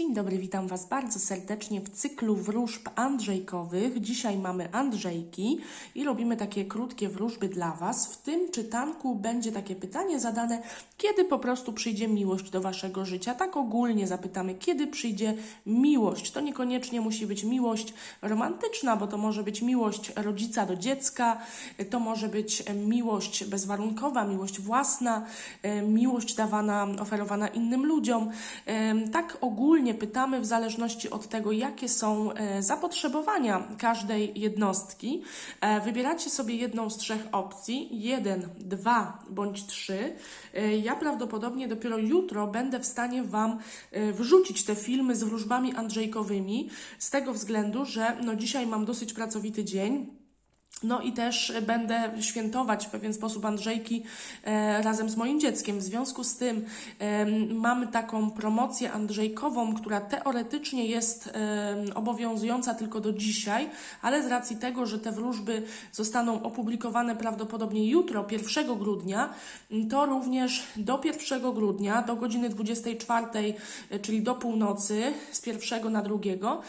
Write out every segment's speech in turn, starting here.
Dzień dobry, witam Was bardzo serdecznie w cyklu wróżb Andrzejkowych. Dzisiaj mamy Andrzejki i robimy takie krótkie wróżby dla Was. W tym czytanku będzie takie pytanie zadane, kiedy po prostu przyjdzie miłość do Waszego życia. Tak ogólnie zapytamy, kiedy przyjdzie miłość. To niekoniecznie musi być miłość romantyczna, bo to może być miłość rodzica do dziecka, to może być e, miłość bezwarunkowa, miłość własna, e, miłość dawana, oferowana innym ludziom. E, Tak ogólnie pytamy w zależności od tego, jakie są e, zapotrzebowania każdej jednostki. E, Wybieracie sobie jedną z trzech opcji, jeden, dwa bądź trzy. E, Ja prawdopodobnie dopiero jutro będę w stanie Wam wrzucić te filmy z wróżbami Andrzejkowymi, z tego względu, że no dzisiaj mam dosyć pracowity dzień. No i też będę świętować w pewien sposób Andrzejki e, razem z moim dzieckiem. W związku z tym e, mamy taką promocję Andrzejkową, która teoretycznie jest e, obowiązująca tylko do dzisiaj, ale z racji tego, że te wróżby zostaną opublikowane prawdopodobnie jutro, 1 grudnia, to również do 1 grudnia, do godziny 24, e, czyli do północy, z pierwszego na drugiego,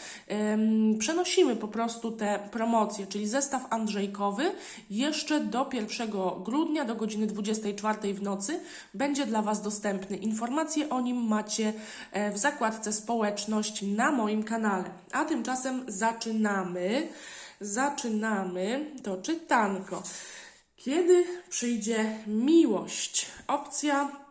przenosimy po prostu te promocje, czyli zestaw Andrzejkowy jeszcze do 1 grudnia, do godziny 24 w nocy będzie dla Was dostępny. Informacje o nim macie e, w zakładce społeczność na moim kanale. A tymczasem zaczynamy. Zaczynamy to czytanko. Kiedy przyjdzie miłość? Opcja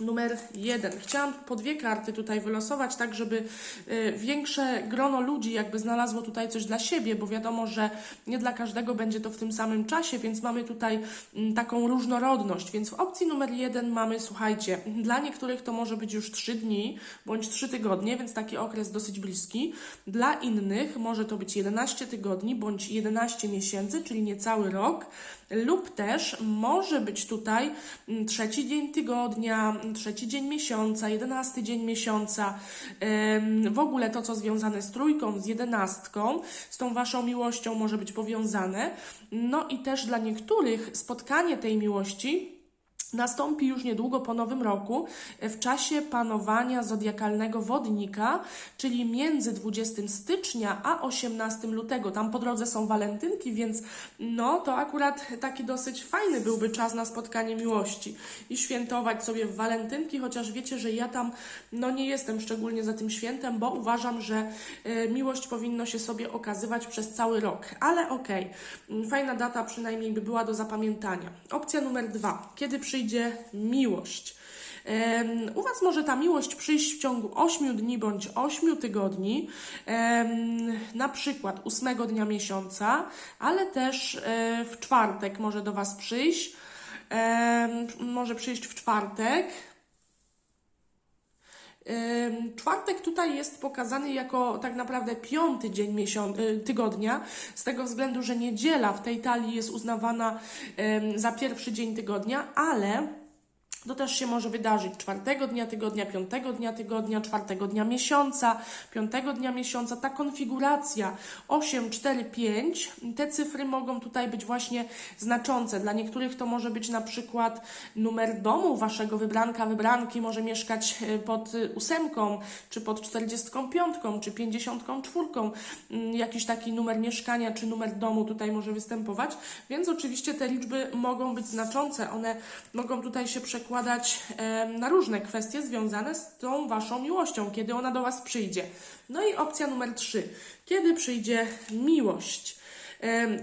Numer jeden. Chciałam po dwie karty tutaj wylosować, tak żeby y, większe grono ludzi jakby znalazło tutaj coś dla siebie, bo wiadomo, że nie dla każdego będzie to w tym samym czasie, więc mamy tutaj mm, taką różnorodność. Więc w opcji numer jeden mamy, słuchajcie, dla niektórych to może być już trzy dni bądź trzy tygodnie, więc taki okres dosyć bliski. Dla innych może to być 11 tygodni bądź 11 miesięcy, czyli niecały rok lub też może być tutaj mm, trzeci dzień tygodnia, mm, trzeci dzień miesiąca, jedenasty dzień miesiąca, w ogóle to, co związane z trójką, z jedenastką, z tą waszą miłością może być powiązane. No i też dla niektórych spotkanie tej miłości Nastąpi już niedługo po nowym roku, w czasie panowania zodiakalnego wodnika, czyli między 20 stycznia a 18 lutego. Tam po drodze są walentynki, więc no to akurat taki dosyć fajny byłby czas na spotkanie miłości i świętować sobie w walentynki, chociaż wiecie, że ja tam no nie jestem szczególnie za tym świętem, bo uważam, że e, miłość powinno się sobie okazywać przez cały rok. Ale okej, mm, fajna data przynajmniej by była do zapamiętania. Opcja numer dwa. Kiedy przyjdzie miłość? Em, U Was może ta miłość przyjść w ciągu 8 dni bądź 8 tygodni, na przykład 8 dnia miesiąca, ale też e, w czwartek może do Was przyjść. Może przyjść w czwartek. Czwartek tutaj jest pokazany jako tak naprawdę piąty dzień y, tygodnia, z tego względu, że niedziela w tej talii jest uznawana za pierwszy dzień tygodnia, ale to też się może wydarzyć czwartego dnia tygodnia, piątego dnia tygodnia, czwartego dnia miesiąca, piątego dnia miesiąca. Ta konfiguracja 8, 4, 5, te cyfry mogą tutaj być właśnie znaczące. Dla niektórych to może być na przykład numer domu waszego wybranka, wybranki może mieszkać e, pod y, ósemką, czy pod 45, czy 54. Mm, Jakiś taki numer mieszkania, czy numer domu tutaj może występować. Więc oczywiście te liczby mogą być znaczące. One mogą tutaj się przekładać em, na różne kwestie związane z tą waszą miłością, kiedy ona do was przyjdzie. No i opcja numer 3. Kiedy przyjdzie miłość?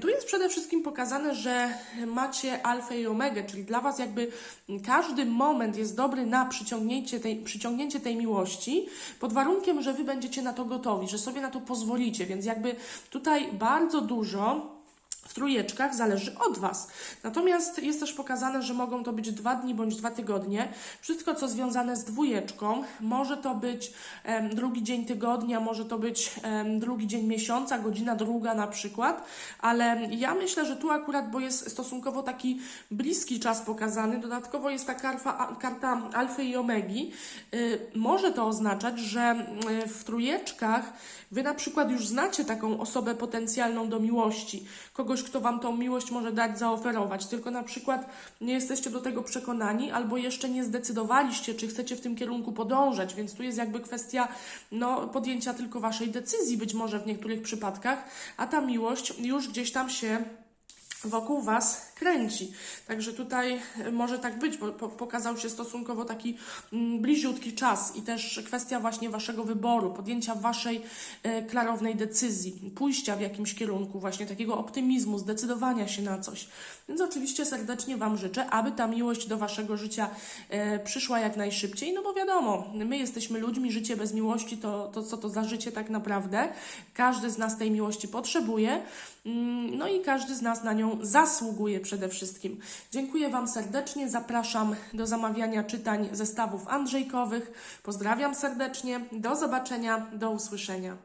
Tu jest przede wszystkim pokazane, że macie alfę i omegę, czyli dla Was jakby każdy moment jest dobry na przyciągnięcie tej, przyciągnięcie tej miłości, pod warunkiem, że Wy będziecie na to gotowi, że sobie na to pozwolicie, więc jakby tutaj bardzo dużo w trójeczkach zależy od Was. Natomiast jest też pokazane, że mogą to być dwa dni bądź dwa tygodnie. Wszystko, co związane z dwójeczką, może to być em, drugi dzień tygodnia, może to być em, drugi dzień miesiąca, godzina druga na przykład, ale ja myślę, że tu akurat, bo jest stosunkowo taki bliski czas pokazany, dodatkowo jest ta karta, a- karta alfy i omegi, y, może to oznaczać, że y, w trójeczkach Wy na przykład już znacie taką osobę potencjalną do miłości, kogoś kogoś, kto Wam tą miłość może dać, zaoferować, tylko na przykład nie jesteście do tego przekonani albo jeszcze nie zdecydowaliście, czy chcecie w tym kierunku podążać, więc tu jest jakby kwestia no, podjęcia tylko Waszej decyzji, być może w niektórych przypadkach, a ta miłość już gdzieś tam się wokół Was kręci. Także tutaj e, może tak być, bo po, pokazał się stosunkowo taki mm, bliziutki czas i też kwestia właśnie Waszego wyboru, podjęcia Waszej e, klarownej decyzji, pójścia w jakimś kierunku, właśnie takiego optymizmu, zdecydowania się na coś. Więc oczywiście serdecznie Wam życzę, aby ta miłość do Waszego życia e, przyszła jak najszybciej, no bo wiadomo, my jesteśmy ludźmi, życie bez miłości to, to co to za życie tak naprawdę. Każdy z nas tej miłości potrzebuje, mm, no i każdy z nas na nią zasługuje przede wszystkim. Dziękuję Wam serdecznie, zapraszam do zamawiania czytań zestawów Andrzejkowych. Pozdrawiam serdecznie, do zobaczenia, do usłyszenia.